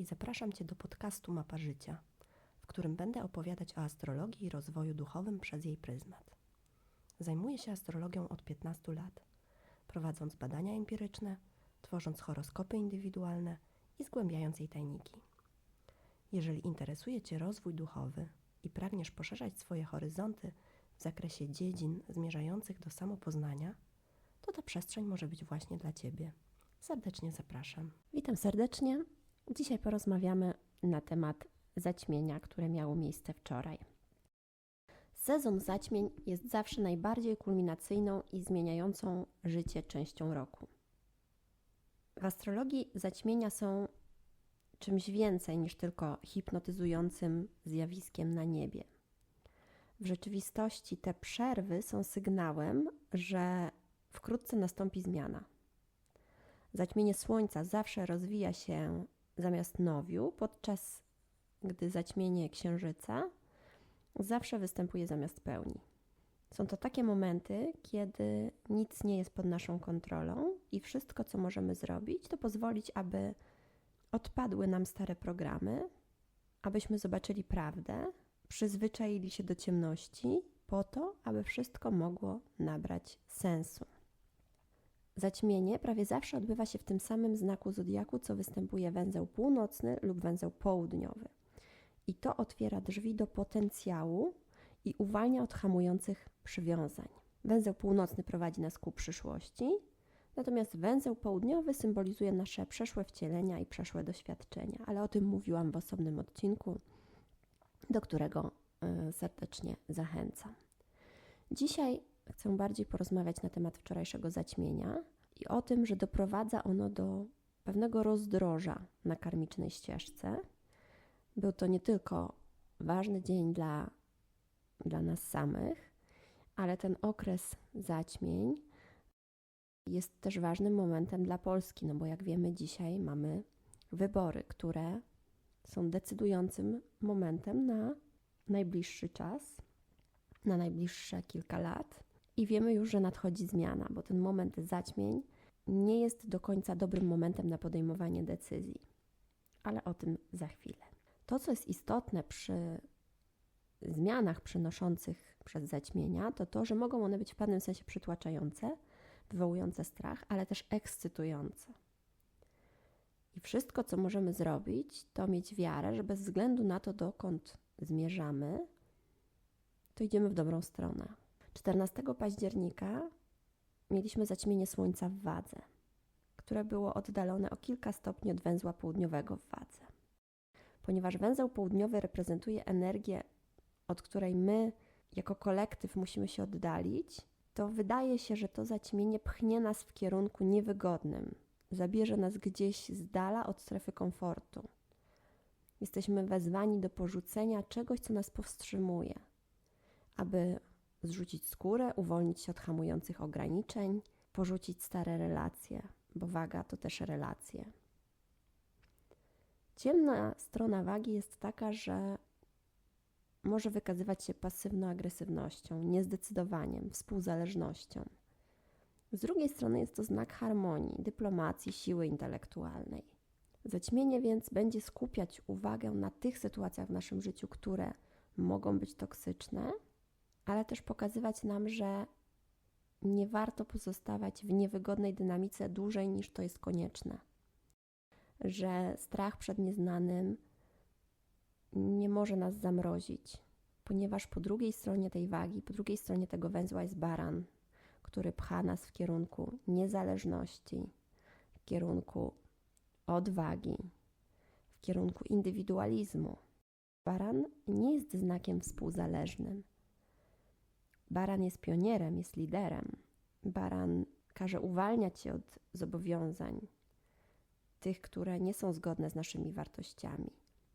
i zapraszam Cię do podcastu Mapa Życia, w którym będę opowiadać o astrologii i rozwoju duchowym przez jej pryzmat. Zajmuję się astrologią od 15 lat, prowadząc badania empiryczne, tworząc horoskopy indywidualne i zgłębiając jej tajniki. Jeżeli interesuje Cię rozwój duchowy i pragniesz poszerzać swoje horyzonty w zakresie dziedzin zmierzających do samopoznania, to ta przestrzeń może być właśnie dla Ciebie. Serdecznie zapraszam. Witam serdecznie. Dzisiaj porozmawiamy na temat zaćmienia, które miało miejsce wczoraj. Sezon zaćmień jest zawsze najbardziej kulminacyjną i zmieniającą życie częścią roku. W astrologii zaćmienia są czymś więcej niż tylko hipnotyzującym zjawiskiem na niebie. W rzeczywistości te przerwy są sygnałem, że wkrótce nastąpi zmiana. Zaćmienie Słońca zawsze rozwija się zamiast nowiu, podczas gdy zaćmienie Księżyca zawsze występuje zamiast pełni. Są to takie momenty, kiedy nic nie jest pod naszą kontrolą i wszystko, co możemy zrobić, to pozwolić, aby odpadły nam stare programy, abyśmy zobaczyli prawdę, przyzwyczaili się do ciemności, po to, aby wszystko mogło nabrać sensu. Zaćmienie prawie zawsze odbywa się w tym samym znaku zodiaku, co występuje węzeł północny lub węzeł południowy. I to otwiera drzwi do potencjału i uwalnia od hamujących przywiązań. Węzeł północny prowadzi nas ku przyszłości, natomiast węzeł południowy symbolizuje nasze przeszłe wcielenia i przeszłe doświadczenia, ale o tym mówiłam w osobnym odcinku, do którego y, serdecznie zachęcam. Dzisiaj chcę bardziej porozmawiać na temat wczorajszego zaćmienia i o tym, że doprowadza ono do pewnego rozdroża na karmicznej ścieżce. Był to nie tylko ważny dzień dla, dla nas samych, ale ten okres zaćmień jest też ważnym momentem dla Polski, no bo jak wiemy, dzisiaj mamy wybory, które są decydującym momentem na najbliższy czas, na najbliższe kilka lat. I wiemy już, że nadchodzi zmiana, bo ten moment zaćmień nie jest do końca dobrym momentem na podejmowanie decyzji. Ale o tym za chwilę. To, co jest istotne przy zmianach przynoszących przez zaćmienia, to to, że mogą one być w pewnym sensie przytłaczające, wywołujące strach, ale też ekscytujące. I wszystko, co możemy zrobić, to mieć wiarę, że bez względu na to, dokąd zmierzamy, to idziemy w dobrą stronę. 14 października mieliśmy zaćmienie Słońca w Wadze, które było oddalone o kilka stopni od węzła południowego w Wadze. Ponieważ węzeł południowy reprezentuje energię, od której my jako kolektyw musimy się oddalić, to wydaje się, że to zaćmienie pchnie nas w kierunku niewygodnym, zabierze nas gdzieś z dala od strefy komfortu. Jesteśmy wezwani do porzucenia czegoś, co nas powstrzymuje, aby zrzucić skórę, uwolnić się od hamujących ograniczeń, porzucić stare relacje, bo waga to też relacje. Ciemna strona wagi jest taka, że może wykazywać się pasywną agresywnością, niezdecydowaniem, współzależnością. Z drugiej strony jest to znak harmonii, dyplomacji, siły intelektualnej. Zaćmienie więc będzie skupiać uwagę na tych sytuacjach w naszym życiu, które mogą być toksyczne, ale też pokazywać nam, że nie warto pozostawać w niewygodnej dynamice dłużej niż to jest konieczne. Że strach przed nieznanym nie może nas zamrozić, ponieważ po drugiej stronie tej wagi, po drugiej stronie tego węzła jest baran, który pcha nas w kierunku niezależności, w kierunku odwagi, w kierunku indywidualizmu. Baran nie jest znakiem współzależnym. Baran jest pionierem, jest liderem. Baran każe uwalniać się od zobowiązań, tych, które nie są zgodne z naszymi wartościami,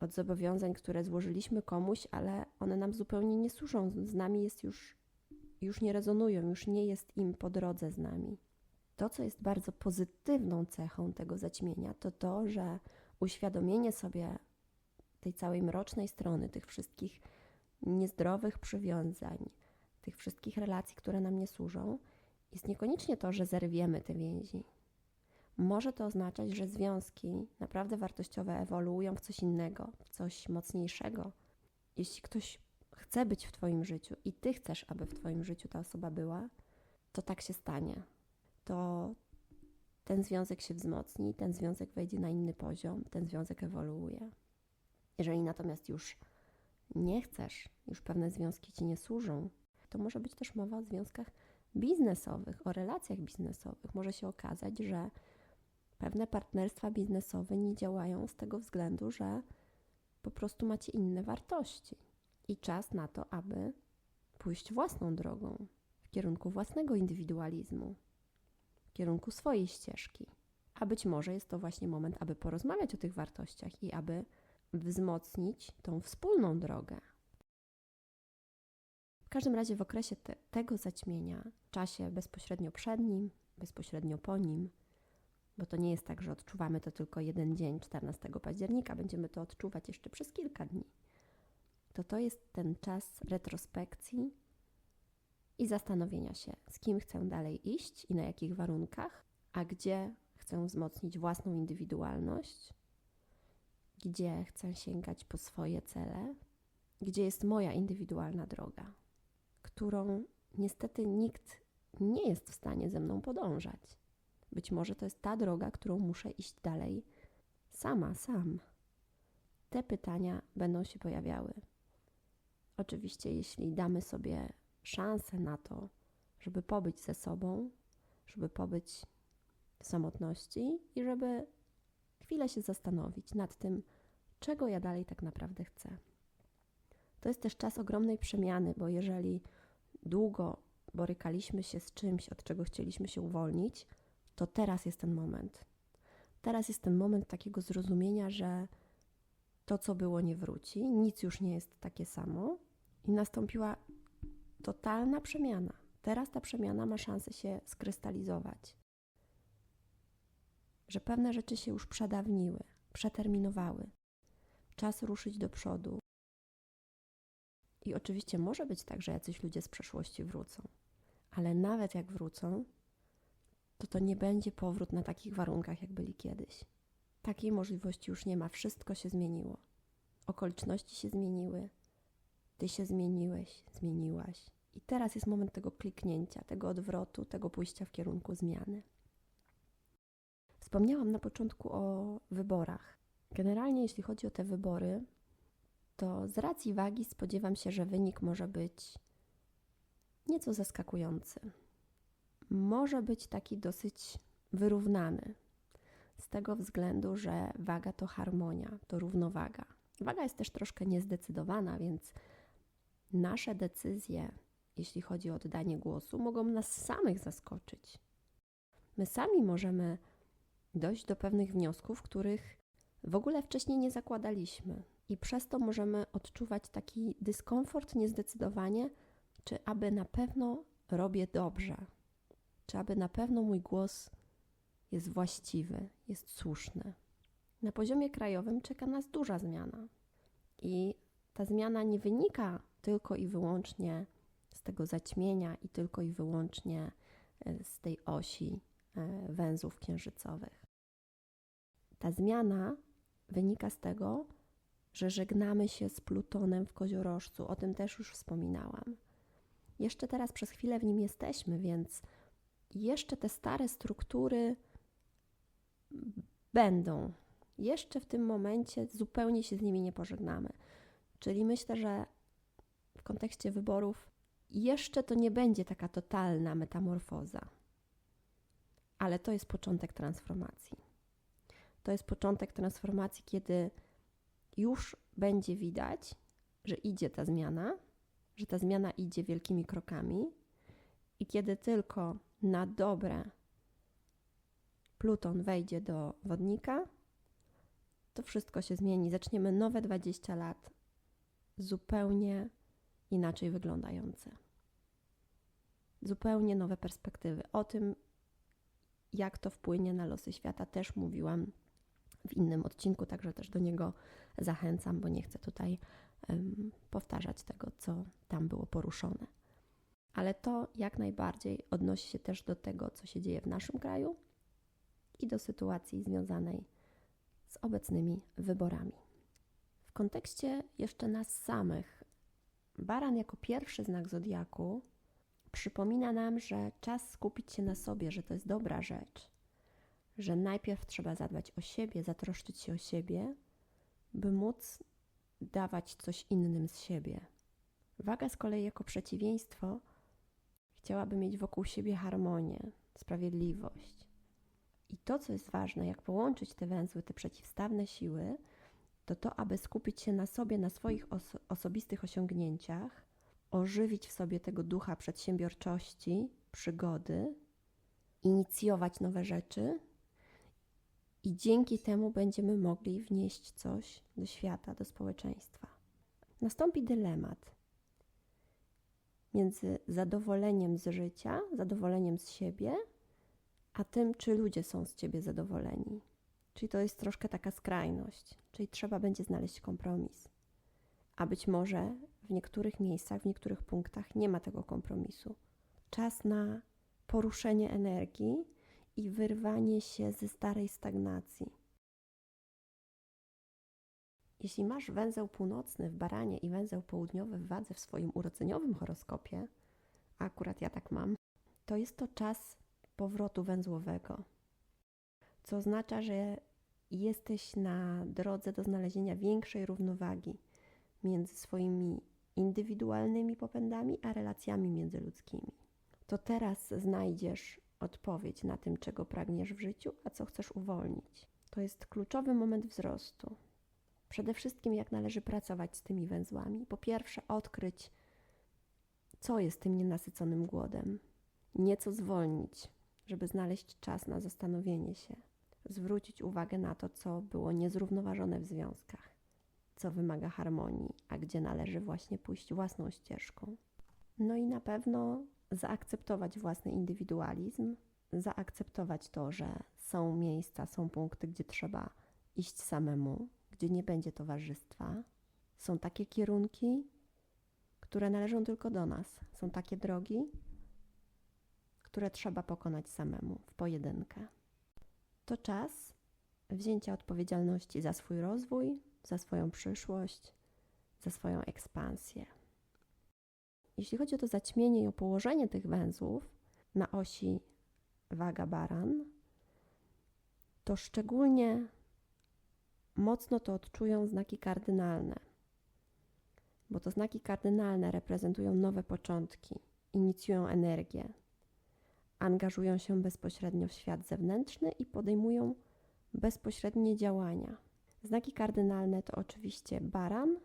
od zobowiązań, które złożyliśmy komuś, ale one nam zupełnie nie służą, z nami jest już, już nie rezonują, już nie jest im po drodze z nami. To, co jest bardzo pozytywną cechą tego zaćmienia, to to, że uświadomienie sobie tej całej mrocznej strony, tych wszystkich niezdrowych przywiązań, tych wszystkich relacji, które nam nie służą, jest niekoniecznie to, że zerwiemy te więzi, może to oznaczać, że związki naprawdę wartościowe ewoluują w coś innego, w coś mocniejszego. Jeśli ktoś chce być w Twoim życiu i Ty chcesz, aby w Twoim życiu ta osoba była, to tak się stanie. To ten związek się wzmocni, ten związek wejdzie na inny poziom, ten związek ewoluuje. Jeżeli natomiast już nie chcesz, już pewne związki ci nie służą, to może być też mowa o związkach biznesowych, o relacjach biznesowych. Może się okazać, że pewne partnerstwa biznesowe nie działają z tego względu, że po prostu macie inne wartości i czas na to, aby pójść własną drogą, w kierunku własnego indywidualizmu, w kierunku swojej ścieżki. A być może jest to właśnie moment, aby porozmawiać o tych wartościach i aby wzmocnić tą wspólną drogę. W każdym razie w okresie te, tego zaćmienia, czasie bezpośrednio przed nim, bezpośrednio po nim, bo to nie jest tak, że odczuwamy to tylko jeden dzień, 14 października, będziemy to odczuwać jeszcze przez kilka dni. To to jest ten czas retrospekcji i zastanowienia się, z kim chcę dalej iść i na jakich warunkach, a gdzie chcę wzmocnić własną indywidualność, gdzie chcę sięgać po swoje cele, gdzie jest moja indywidualna droga, którą niestety nikt nie jest w stanie ze mną podążać. Być może to jest ta droga, którą muszę iść dalej sama, sam. Te pytania będą się pojawiały. Oczywiście, jeśli damy sobie szansę na to, żeby pobyć ze sobą, żeby pobyć w samotności i żeby chwilę się zastanowić nad tym, czego ja dalej tak naprawdę chcę. To jest też czas ogromnej przemiany, bo jeżeli długo borykaliśmy się z czymś, od czego chcieliśmy się uwolnić, to teraz jest ten moment. Teraz jest ten moment takiego zrozumienia, że to, co było, nie wróci, nic już nie jest takie samo i nastąpiła totalna przemiana. Teraz ta przemiana ma szansę się skrystalizować. Że pewne rzeczy się już przedawniły, przeterminowały. Czas ruszyć do przodu. I oczywiście może być tak, że jacyś ludzie z przeszłości wrócą, ale nawet jak wrócą, to to nie będzie powrót na takich warunkach, jak byli kiedyś. Takiej możliwości już nie ma, wszystko się zmieniło. Okoliczności się zmieniły, ty się zmieniłeś, zmieniłaś. I teraz jest moment tego kliknięcia, tego odwrotu, tego pójścia w kierunku zmiany. Wspomniałam na początku o wyborach. Generalnie, jeśli chodzi o te wybory, to z racji wagi spodziewam się, że wynik może być nieco zaskakujący. Może być taki dosyć wyrównany, z tego względu, że waga to harmonia, to równowaga. Waga jest też troszkę niezdecydowana, więc nasze decyzje, jeśli chodzi o oddanie głosu, mogą nas samych zaskoczyć. My sami możemy dojść do pewnych wniosków, których w ogóle wcześniej nie zakładaliśmy, i przez to możemy odczuwać taki dyskomfort, niezdecydowanie, czy aby na pewno robię dobrze, czy aby na pewno mój głos jest właściwy, jest słuszny. Na poziomie krajowym czeka nas duża zmiana. I ta zmiana nie wynika tylko i wyłącznie z tego zaćmienia i tylko i wyłącznie e, z tej osi e, węzłów księżycowych. Ta zmiana wynika z tego, że żegnamy się z Plutonem w koziorożcu. O tym też już wspominałam. Jeszcze teraz przez chwilę w nim jesteśmy, więc jeszcze te stare struktury będą. Jeszcze w tym momencie zupełnie się z nimi nie pożegnamy. Czyli myślę, że w kontekście wyborów jeszcze to nie będzie taka totalna metamorfoza. Ale to jest początek transformacji. To jest początek transformacji, kiedy już będzie widać, że idzie ta zmiana, że ta zmiana idzie wielkimi krokami, i kiedy tylko na dobre Pluton wejdzie do wodnika, to wszystko się zmieni. Zaczniemy nowe 20 lat zupełnie inaczej wyglądające. Zupełnie nowe perspektywy. O tym, jak to wpłynie na losy świata, też mówiłam w innym odcinku, także też do niego zachęcam, bo nie chcę tutaj um, powtarzać tego, co tam było poruszone. Ale to jak najbardziej odnosi się też do tego, co się dzieje w naszym kraju i do sytuacji związanej z obecnymi wyborami. W kontekście jeszcze nas samych, baran jako pierwszy znak zodiaku przypomina nam, że czas skupić się na sobie, że to jest dobra rzecz, że najpierw trzeba zadbać o siebie, zatroszczyć się o siebie, by móc dawać coś innym z siebie. Waga z kolei jako przeciwieństwo chciałaby mieć wokół siebie harmonię, sprawiedliwość. I to, co jest ważne, jak połączyć te węzły, te przeciwstawne siły, to to, aby skupić się na sobie, na swoich oso- osobistych osiągnięciach, ożywić w sobie tego ducha przedsiębiorczości, przygody, inicjować nowe rzeczy i dzięki temu będziemy mogli wnieść coś do świata, do społeczeństwa. Nastąpi dylemat między zadowoleniem z życia, zadowoleniem z siebie, a tym, czy ludzie są z ciebie zadowoleni. Czyli to jest troszkę taka skrajność, czyli trzeba będzie znaleźć kompromis. A być może w niektórych miejscach, w niektórych punktach nie ma tego kompromisu. Czas na poruszenie energii i wyrwanie się ze starej stagnacji. Jeśli masz węzeł północny w baranie i węzeł południowy w wadze w swoim urodzeniowym horoskopie, a akurat ja tak mam, to jest to czas powrotu węzłowego, co oznacza, że jesteś na drodze do znalezienia większej równowagi między swoimi indywidualnymi popędami a relacjami międzyludzkimi. To teraz znajdziesz odpowiedź na tym, czego pragniesz w życiu, a co chcesz uwolnić. To jest kluczowy moment wzrostu. Przede wszystkim, jak należy pracować z tymi węzłami. Po pierwsze, odkryć, co jest tym nienasyconym głodem, nieco zwolnić, żeby znaleźć czas na zastanowienie się, zwrócić uwagę na to, co było niezrównoważone w związkach, co wymaga harmonii, a gdzie należy właśnie pójść własną ścieżką. No i na pewno zaakceptować własny indywidualizm, zaakceptować to, że są miejsca, są punkty, gdzie trzeba iść samemu, gdzie nie będzie towarzystwa. Są takie kierunki, które należą tylko do nas. Są takie drogi, które trzeba pokonać samemu, w pojedynkę. To czas wzięcia odpowiedzialności za swój rozwój, za swoją przyszłość, za swoją ekspansję. Jeśli chodzi o to zaćmienie i o położenie tych węzłów na osi waga-baran, to szczególnie mocno to odczują znaki kardynalne, bo to znaki kardynalne reprezentują nowe początki, inicjują energię, angażują się bezpośrednio w świat zewnętrzny i podejmują bezpośrednie działania. Znaki kardynalne to oczywiście baran,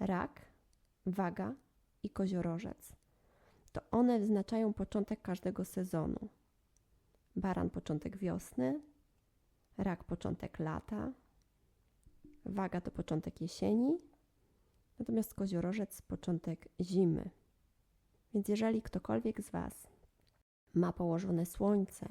rak, waga i koziorożec. To one wyznaczają początek każdego sezonu. Baran początek wiosny, rak początek lata, waga to początek jesieni, natomiast koziorożec początek zimy. Więc jeżeli ktokolwiek z Was ma położone słońce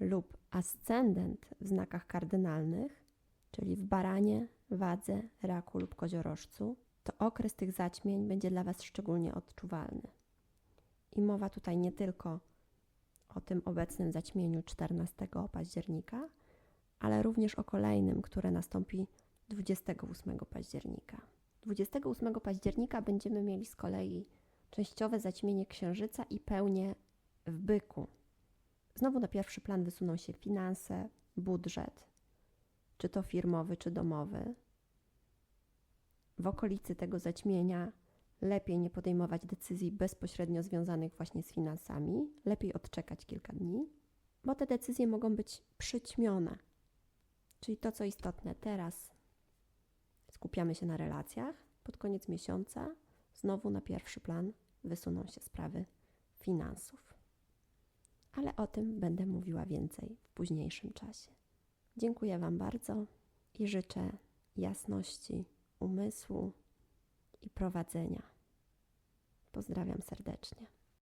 lub ascendent w znakach kardynalnych, czyli w baranie, wadze, raku lub koziorożcu, to okres tych zaćmień będzie dla Was szczególnie odczuwalny. I mowa tutaj nie tylko o tym obecnym zaćmieniu 14 października, ale również o kolejnym, które nastąpi 28 października. 28 października będziemy mieli z kolei częściowe zaćmienie księżyca i pełnię w byku. Znowu na pierwszy plan wysuną się finanse, budżet, czy to firmowy, czy domowy. W okolicy tego zaćmienia lepiej nie podejmować decyzji bezpośrednio związanych właśnie z finansami, lepiej odczekać kilka dni, bo te decyzje mogą być przyćmione. Czyli to, co istotne teraz, skupiamy się na relacjach, pod koniec miesiąca znowu na pierwszy plan wysuną się sprawy finansów. Ale o tym będę mówiła więcej w późniejszym czasie. Dziękuję Wam bardzo i życzę jasności umysłu i prowadzenia. Pozdrawiam serdecznie.